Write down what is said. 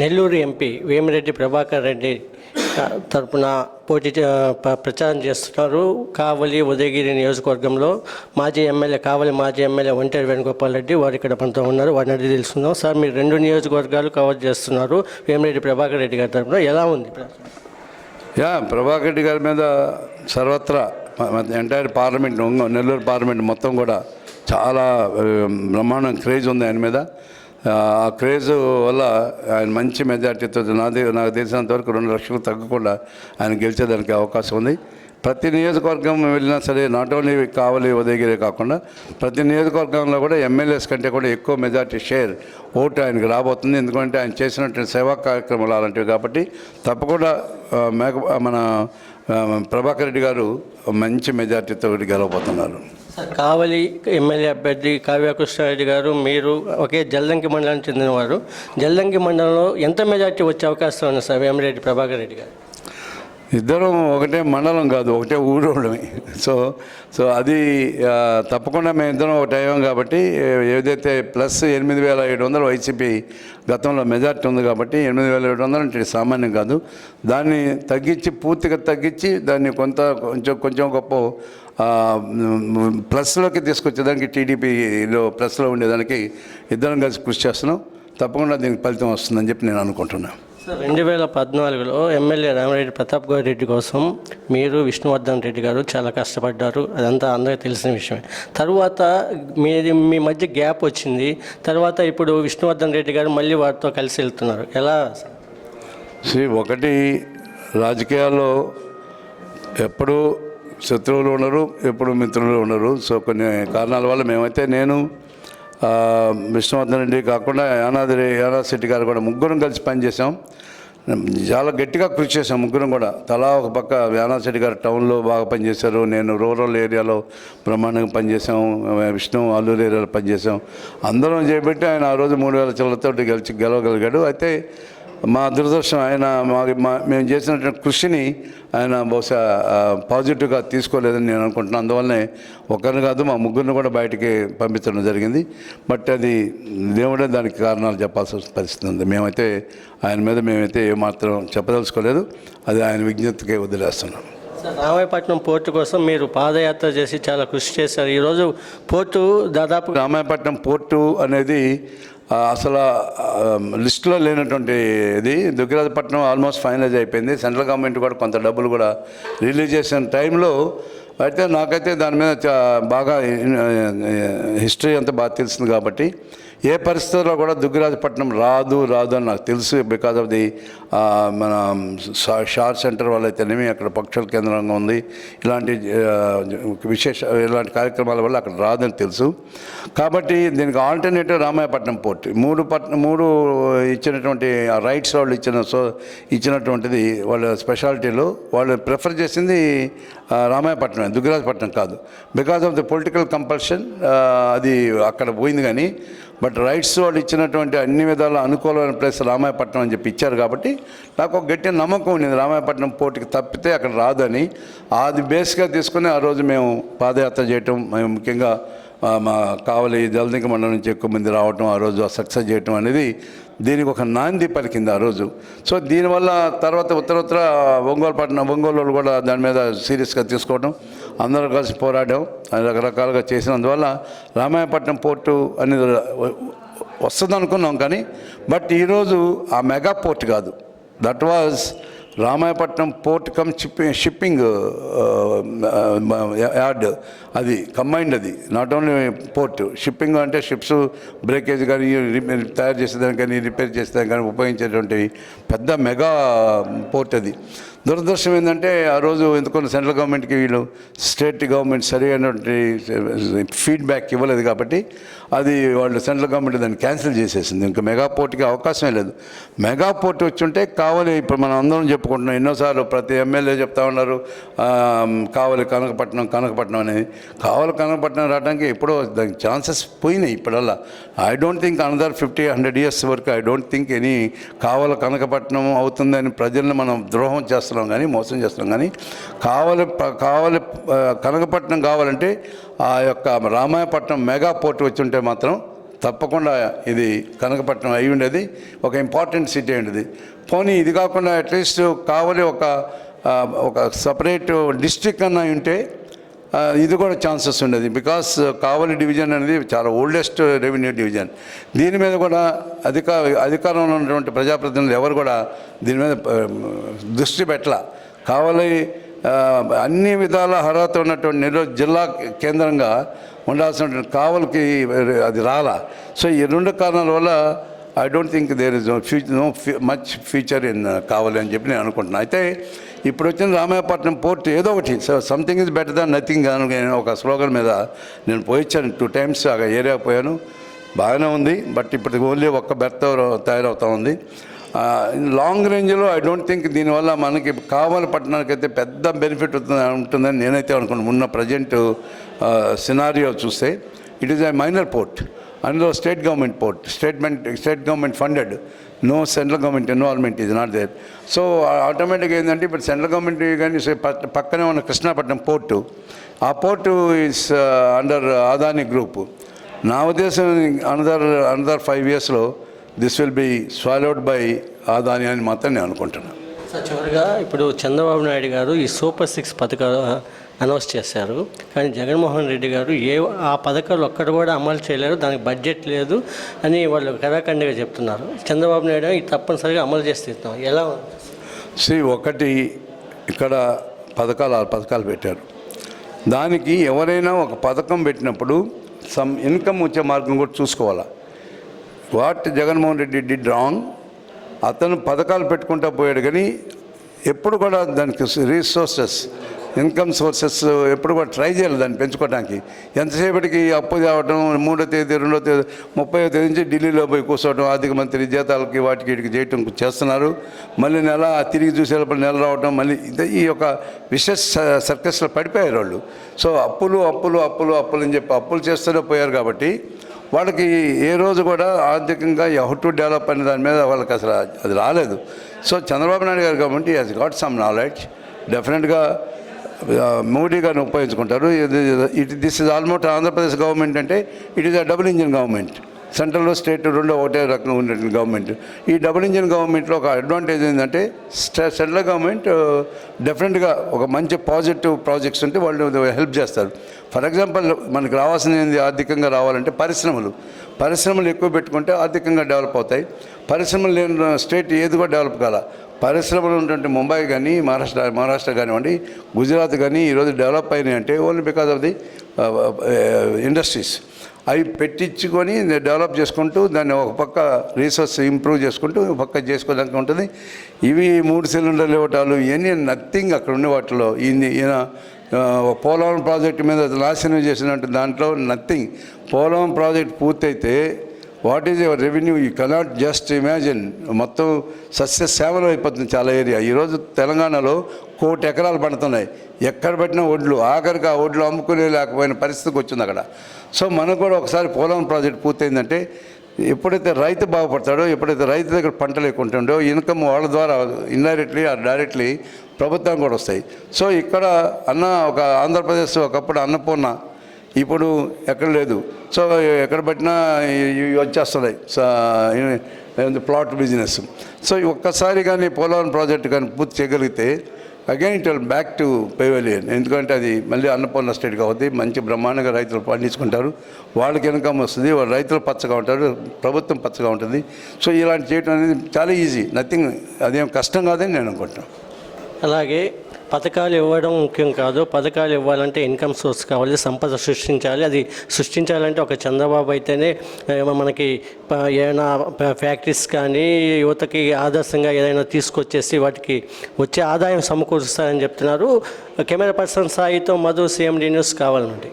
Nellore MP Vemireddy Prabhakar Reddy తరపున పోటీ ప్రచారం చేస్తున్నారు. కావలి ఉదయగిరి నియోజకవర్గంలో మాజీ ఎమ్మెల్యే కావలి మాజీ ఎమ్మెల్యే ఒంటేరు వేణుగోపాల్ రెడ్డి వారు ఇక్కడ మనతో ఉన్నారు. వారిని అడిగి తెలుసుకుందాం. సార్ మీరు రెండు నియోజకవర్గాలు కవర్ చేస్తున్నారు. వేమిరెడ్డి ప్రభాకర్ రెడ్డి గారి తరపున. ఎలా ఉంది యా ప్రభాకర్ రెడ్డి గారి మీద సర్వత్రా ఎంటైర్ పార్లమెంట్ నెల్లూరు పార్లమెంట్ మొత్తం కూడా చాలా బ్రహ్మాండం క్రేజ్ ఉంది ఆయన మీద. ఆ క్రేజ్ వల్ల ఆయన మంచి మెజార్టీతో నాది నాకు తెలిసినంత వరకు రెండు లక్షలు తగ్గకుండా ఆయన గెలిచేదానికి అవకాశం ఉంది. ప్రతి నియోజకవర్గం వెళ్ళినా సరే నాట్ ఓన్లీ కావలి ఉదయగిరే కాకుండా ప్రతి నియోజకవర్గంలో కూడా ఎమ్మెల్యేస్ కంటే కూడా ఎక్కువ మెజార్టీ షేర్ ఓటు ఆయనకు రాబోతుంది. ఎందుకంటే ఆయన చేసినటువంటి సేవా కార్యక్రమాలు అలాంటివి కాబట్టి తప్పకుండా మేక మన ప్రభాకర్ రెడ్డి గారు మంచి మెజార్టీతో గెలవబోతున్నారు. కావలి ఎమ్మెల్యే అభ్యర్థి కావ్యకృష్ణారెడ్డి గారు మీరు ఒకే జల్లంకి మండలానికి చెందినవారు. జల్లంకి మండలంలో ఎంత మెజార్టీ వచ్చే అవకాశం ఉంది సార్ వేమిరెడ్డి ప్రభాకర్ రెడ్డి గారు? ఇద్దరం ఒకటే మండలం కాదు ఒకటే ఊరోళ్ళమే. సో సో అది తప్పకుండా మేము ఇద్దరం ఒకటి అయ్యాం కాబట్టి ఏదైతే ప్లస్ ఎనిమిది వేల ఏడు వందలు వైసీపీ గతంలో మెజార్టీ ఉంది కాబట్టి ఎనిమిది వేల ఏడు వందలు అంటే సామాన్యం కాదు. దాన్ని తగ్గించి పూర్తిగా తగ్గించి దాన్ని కొంత కొంచెం కొంచెం గొప్ప ప్లస్లోకి తీసుకొచ్చేదానికి టీడీపీలో ప్లస్లో ఉండేదానికి ఇద్దరం కలిసి కృషి చేస్తున్నాం. తప్పకుండా దీనికి ఫలితం వస్తుందని చెప్పి నేను అనుకుంటున్నాను సార్ రెండు వేల పద్నాలుగులో ఎమ్మెల్యే రామరెడ్డి ప్రతాప్ గౌడ్ రెడ్డి కోసం మీరు విష్ణువర్ధన్ రెడ్డి గారు చాలా కష్టపడ్డారు. అదంతా అందరికీ తెలిసిన విషయమే. తర్వాత మీది మీ మధ్య గ్యాప్ వచ్చింది. తర్వాత ఇప్పుడు విష్ణువర్ధన్ రెడ్డి గారు మళ్ళీ వారితో కలిసి వెళ్తున్నారు. ఎలా సార్? శ్రీ ఒకటి రాజకీయాల్లో ఎప్పుడు శత్రువులు ఉండరు ఎప్పుడు మిత్రులు ఉండరు. సో కొన్ని కారణాల వల్ల మేమైతే నేను విష్ణువర్ధన్ రెడ్డి కాకుండా యానాద్రి యానాది శెట్టి గారు కూడా ముగ్గురం కలిసి పనిచేసాం చాలా గట్టిగా కృషి చేశాం ముగ్గురం కూడా. తలా ఒక పక్క యానాది గారు టౌన్లో బాగా పనిచేశారు. నేను రూరల్ ఏరియాలో బ్రహ్మాండంగా పనిచేసాం విష్ణు అల్లూరు ఏరియాలో పనిచేసాం అందరం చేపట్టి ఆయన ఆ రోజు మూడు వేల చిల్లతో గెలిచి గెలవగలిగాడు. అయితే మా దురదృష్టం ఆయన మా మేము చేసినటువంటి కృషిని ఆయన బహుశా పాజిటివ్గా తీసుకోలేదని నేను అనుకుంటున్నాను అందువల్లనే ఒకరిని కాదు మా ముగ్గురిని కూడా బయటికి పంపించడం జరిగింది. బట్ అది దేవుడే దానికి కారణాలు చెప్పాల్సిన పరిస్థితి ఉంది. మేమైతే ఆయన మీద మేమైతే ఏమాత్రం చెప్పదలుచుకోలేదు. అది ఆయన విజ్ఞప్తికే వదిలేస్తున్నాం. రామాయపట్నం పోర్టు కోసం మీరు పాదయాత్ర చేసి చాలా కృషి చేశారు. ఈరోజు పోర్టు దాదాపు రామాయపట్నం పోర్టు అనేది అసలు లిస్టులో లేనటువంటి ఇది దుగ్గిరాజపట్నం ఆల్మోస్ట్ ఫైనలైజ్ అయిపోయింది. సెంట్రల్ గవర్నమెంట్ కూడా కొంత డబ్బులు కూడా రిలీజ్ చేసిన టైంలో అయితే నాకైతే దాని మీద బాగా హిస్టరీ అంతా బాగా తెలిసింది కాబట్టి ఏ పరిస్థితుల్లో కూడా దుగ్గిరాజపట్నం రాదు రాదు అని నాకు తెలుసు. బికాజ్ ఆఫ్ ది మన షార్ సెంటర్ వాళ్ళైతేనేమి అక్కడ పక్షుల కేంద్రంగా ఉంది. ఇలాంటి విశేష ఇలాంటి కార్యక్రమాల వల్ల అక్కడ రాదని తెలుసు. కాబట్టి దీనికి ఆల్టర్నేటివ్ రామాయపట్నం పోర్ట్. మూడు పట్న మూడు ఇచ్చినటువంటి రైట్స్ వాళ్ళు ఇచ్చిన సో ఇచ్చినటువంటిది వాళ్ళ స్పెషాలిటీలో వాళ్ళు ప్రిఫర్ చేసింది రామాయపట్నం దుగ్గిరాజపట్నం కాదు. Because of the political compulsion అది అక్కడ పోయింది కానీ బట్ రైట్స్ వాళ్ళు ఇచ్చినటువంటి అన్ని విధాల అనుకూలమైన ప్లేస్ రామాయపట్నం అని చెప్పి ఇచ్చారు కాబట్టి నాకు ఒక గట్టి నమ్మకం ఉంది రామాయపట్నం పోటీకి తప్పితే అక్కడ రాదని. అది బేస్గా తీసుకుని ఆ రోజు మేము పాదయాత్ర చేయటం మేము ముఖ్యంగా మా కావలి జలదింక మండలం నుంచి ఎక్కువ మంది రావటం ఆ రోజు సక్సెస్ చేయటం అనేది దీనికి ఒక నాంది పలికింది ఆ రోజు. సో దీనివల్ల తర్వాత ఉత్తరోత్తర ఒంగోలు పట్టణం ఒంగోలు వాళ్ళు కూడా దాని మీద సీరియస్గా తీసుకోవడం అందరూ కలిసి పోరాడాం. అని రకరకాలుగా చేసినందువల్ల రామాయపట్నం పోర్టు అనేది వస్తుంది అనుకున్నాం కానీ బట్ ఈరోజు ఆ మెగా పోర్ట్ కాదు. That was Ramayapatnam port cum shipping shipping yard అది కంబైన్డ్ అది. నాట్ ఓన్లీ పోర్ట్ షిప్పింగ్ అంటే షిప్స్ బ్రేకేజ్ కానీ రిపేర్ తయారు చేసేదానికి కానీ రిపేర్ చేసేదానికి కానీ ఉపయోగించేటువంటి పెద్ద మెగా పోర్ట్ అది. దురదృష్టం ఏంటంటే ఆ రోజు ఎందుకో సెంట్రల్ గవర్నమెంట్కి వీళ్ళు స్టేట్ గవర్నమెంట్ సరైనటువంటి ఫీడ్బ్యాక్ ఇవ్వలేదు కాబట్టి అది వాళ్ళు సెంట్రల్ గవర్నమెంట్ దాన్ని క్యాన్సిల్ చేసేసింది. ఇంకా మెగా పోర్ట్కి అవకాశమే లేదు. మెగా పోర్ట్ వచ్చి ఉంటే కావాలి ఇప్పుడు మనం అందరం చెప్పుకుంటున్నాం ఎన్నోసార్లు ప్రతి ఎమ్మెల్యే చెప్తా ఉన్నారు కావాలి కనకపట్నం కనకపట్నం అనేది. కావాలి కనకపట్నం రావడానికి ఎప్పుడో దానికి ఛాన్సెస్ పోయినాయి ఇప్పుడల్లా I don't think another fifty hundred years వరకు I don't think any Kavali Kanakapatnam అవుతుందని ప్రజల్ని మనం ద్రోహం చేస్తున్నాం కానీ మోసం చేస్తున్నాం కానీ కావాలి కావాలి కనకపట్నం కావాలంటే ఆ యొక్క రామాయపట్నం మెగా పోర్ట్ వచ్చి ఉంటే మాత్రం తప్పకుండా ఇది కనకపట్నం అయి ఉండేది. ఒక ఇంపార్టెంట్ సిటీ ఉండేది. పోనీ ఇది కాకుండా అట్లీస్ట్ కావలి ఒక ఒక సపరేట్ డిస్ట్రిక్ట్ అన్న ఉంటే ఇది కూడా ఛాన్సెస్ ఉండేది. బికాస్ కావలి డివిజన్ అనేది చాలా ఓల్డెస్ట్ రెవెన్యూ డివిజన్. దీని మీద కూడా అధిక అధికారంలో ఉన్నటువంటి ప్రజాప్రతినిధులు ఎవరు కూడా దీని మీద దృష్టి పెట్టాల. కావలి అన్ని విధాల అర్హత ఉన్నటువంటి నెల్లూరు జిల్లా కేంద్రంగా ఉండాల్సినటువంటి కావలికి అది రాలా. సో ఈ రెండు కారణాల వల్ల I don't think there is no future no much future in Kavali అని చెప్పి నేను అనుకుంటున్నాను అయితే ఇప్పుడు వచ్చిన రామాయపట్నం పోర్ట్ ఏదో ఒకటి. So something is better than nothing అని నేను ఒక స్లోగన్ మీద నేను పోయించాను టూ టైమ్స్ ఆ ఏరియా పోయాను. బాగానే ఉంది. బట్ ఇప్పుడు ఓన్లీ ఒక్క బెర్త్ తయారవుతా ఉంది. లాంగ్ రేంజ్లో ఐ డోంట్ థింక్ దీనివల్ల మనకి కావాలి పట్టణానికి అయితే పెద్ద బెనిఫిట్ ఉంటుందని నేనైతే అనుకున్నాను. ఉన్న ప్రజెంట్ సినారియో చూస్తే. It is a minor port అందులో state government port statement state government funded no central government involvement ఇది నాట్ దేర్ సో ఆటోమేటిక్గా ఏంటంటే ఇప్పుడు సెంట్రల్ గవర్నమెంట్ కానీ పక్కనే ఉన్న కృష్ణాపట్నం పోర్టు. ఆ port is under Adani group నా ఉద్దేశం అనదర్ అనదర్ ఫైవ్ ఇయర్స్లో this will be swallowed by Adani అని మాత్రం నేను అనుకుంటున్నాను చివరిగా ఇప్పుడు చంద్రబాబు నాయుడు గారు ఈ సూపర్ సిక్స్ పథకాలు అనౌన్స్ చేశారు. కానీ జగన్మోహన్ రెడ్డి గారు ఏ ఆ పథకాలు ఒక్కటి కూడా అమలు చేయలేరు దానికి బడ్జెట్ లేదు అని వాళ్ళు కరాఖండిగా చెప్తున్నారు. చంద్రబాబు నాయుడు ఇది తప్పనిసరిగా అమలు చేసి తీస్తాం ఎలా శ్రీ సి ఒకటి ఇక్కడ పథకాలు ఆరు పథకాలు పెట్టారు. దానికి ఎవరైనా ఒక పథకం పెట్టినప్పుడు సమ్ ఇన్కమ్ వచ్చే మార్గం కూడా చూసుకోవాలా? What Jaganmohan Reddy did wrong. అతను పథకాలు పెట్టుకుంటా పోయాడు కానీ ఎప్పుడు కూడా దానికి రీసోర్సెస్ ఇన్కమ్ సోర్సెస్ ఎప్పుడు కూడా ట్రై చేయాలి దాన్ని పెంచుకోవడానికి. ఎంతసేపటికి అప్పు తేవటం మూడో తేదీ రెండో తేదీ ముప్పై తేదీ నుంచి ఢిల్లీలో పోయి కూర్చోవడం ఆర్థిక మంత్రి జీతాలకి వాటికి వీటికి చేయటం చేస్తున్నారు. మళ్ళీ నెల తిరిగి చూసేటప్పుడు నెల రావడం మళ్ళీ ఇదే ఈ యొక్క విశేష సర్కస్లో పడిపోయారు వాళ్ళు. సో అప్పులు అప్పులు అప్పులు అప్పులు అని చెప్పి అప్పులు చేస్తూనే పోయారు కాబట్టి వాళ్ళకి ఏ రోజు కూడా ఆర్థికంగా హౌ టు డెవలప్ అనే దాని మీద వాళ్ళకి అసలు అది రాలేదు. సో చంద్రబాబు నాయుడు గారు కాబట్టి హెస్ గాట్ సమ్ నాలెడ్జ్ డెఫినెట్గా మోడీ గారిని ఉపయోగించుకుంటారు. It this is almost Andhra Pradesh government అంటే it is a double engine government సెంట్రల్లో స్టేట్ రెండో ఒకటే రకంగా ఉండేటువంటి గవర్నమెంట్. ఈ డబుల్ ఇంజిన్ గవర్నమెంట్లో ఒక అడ్వాంటేజ్ ఏంటంటే సెంట్రల్ గవర్నమెంట్ డెఫినెట్గా ఒక మంచి పాజిటివ్ ప్రాజెక్ట్స్ ఉంటే వాళ్ళు హెల్ప్ చేస్తారు. ఫర్ ఎగ్జాంపుల్ మనకు రావాల్సిన ఆర్థికంగా రావాలంటే పరిశ్రమలు. పరిశ్రమలు ఎక్కువ పెట్టుకుంటే ఆర్థికంగా డెవలప్ అవుతాయి. పరిశ్రమలు లేని స్టేట్ ఏది కూడా డెవలప్ కాల. పరిశ్రమలు ఉన్నటువంటి ముంబై కానీ మహారాష్ట్ర మహారాష్ట్ర కానివ్వండి గుజరాత్ కానీ ఈరోజు డెవలప్ అయినాయి అంటే only because of the industries. అవి పెట్టించుకొని డెవలప్ చేసుకుంటూ దాన్ని ఒక పక్క రీసోర్స్ ఇంప్రూవ్ చేసుకుంటూ ఒక పక్క చేసుకోవడానికి ఉంటుంది. ఇవి మూడు సిలిండర్లు ఇవ్వటాలు ఇవన్నీ నథింగ్ అక్కడ ఉండే వాటిలో. ఈయన ఈయన పోలవరం ప్రాజెక్టు మీద నాశనం చేసినట్టు దాంట్లో నథింగ్. పోలవరం ప్రాజెక్ట్ పూర్తయితే what is your revenue? You cannot just imagine. మొత్తం సస్య సేవలు అయిపోతుంది చాలా ఏరియా. ఈరోజు తెలంగాణలో కోటి ఎకరాలు పడుతున్నాయి. ఎక్కడ పెట్టినా ఒడ్లు. ఆఖరికి ఆ ఒడ్లు అమ్ముకునే లేకపోయిన పరిస్థితికి వచ్చింది అక్కడ. సో మనకు కూడా ఒకసారి పోలవరం ప్రాజెక్ట్ పూర్తయిందంటే ఎప్పుడైతే రైతు బాగుపడతాడో ఎప్పుడైతే రైతు దగ్గర పంటలు ఎక్కువ ఇన్కమ్ వాళ్ళ ద్వారా ఇండైరెక్ట్లీ ఆర్ డైరెక్ట్లీ ప్రభుత్వం కూడా వస్తాయి. సో ఇక్కడ అన్న ఒక ఆంధ్రప్రదేశ్ ఒకప్పుడు అన్నపూర్ణ ఇప్పుడు ఎక్కడ లేదు. సో ఎక్కడ పెట్టినా ఇవి వచ్చేస్తున్నాయి ప్లాట్ బిజినెస్ సో ఒక్కసారి కానీ పోలవరం ప్రాజెక్ట్ కానీ పూర్తి చేయగలిగితే again it will back to pavilion ఎందుకంటే అది మళ్ళీ అన్నపూర్ణ స్టేట్ కాబట్టి మంచి బ్రహ్మాండంగా రైతులు పండించుకుంటారు. వాళ్ళకి ఇన్కమ్ వస్తుంది వాళ్ళు రైతులు పచ్చగా ఉంటారు ప్రభుత్వం పచ్చగా ఉంటుంది. సో ఇలాంటి చేయడం అనేది చాలా ఈజీ నథింగ్ అదేం కష్టం కాదని నేను అనుకుంటున్నాను. అలాగే పథకాలు ఇవ్వడం ముఖ్యం కాదు. పథకాలు ఇవ్వాలంటే ఇన్కమ్ సోర్స్ కావాలి సంపద సృష్టించాలి. అది సృష్టించాలంటే ఒక చంద్రబాబు అయితేనే మనకి ఏమైనా ఫ్యాక్టరీస్ కానీ యువతకి ఆదర్శంగా ఏదైనా తీసుకొచ్చేసి వాటికి వచ్చే ఆదాయం సమకూరుస్తారని చెప్తున్నారు. కెమెరా పర్సన్ సాయితో మధు సీఎండి న్యూస్ కావాలండి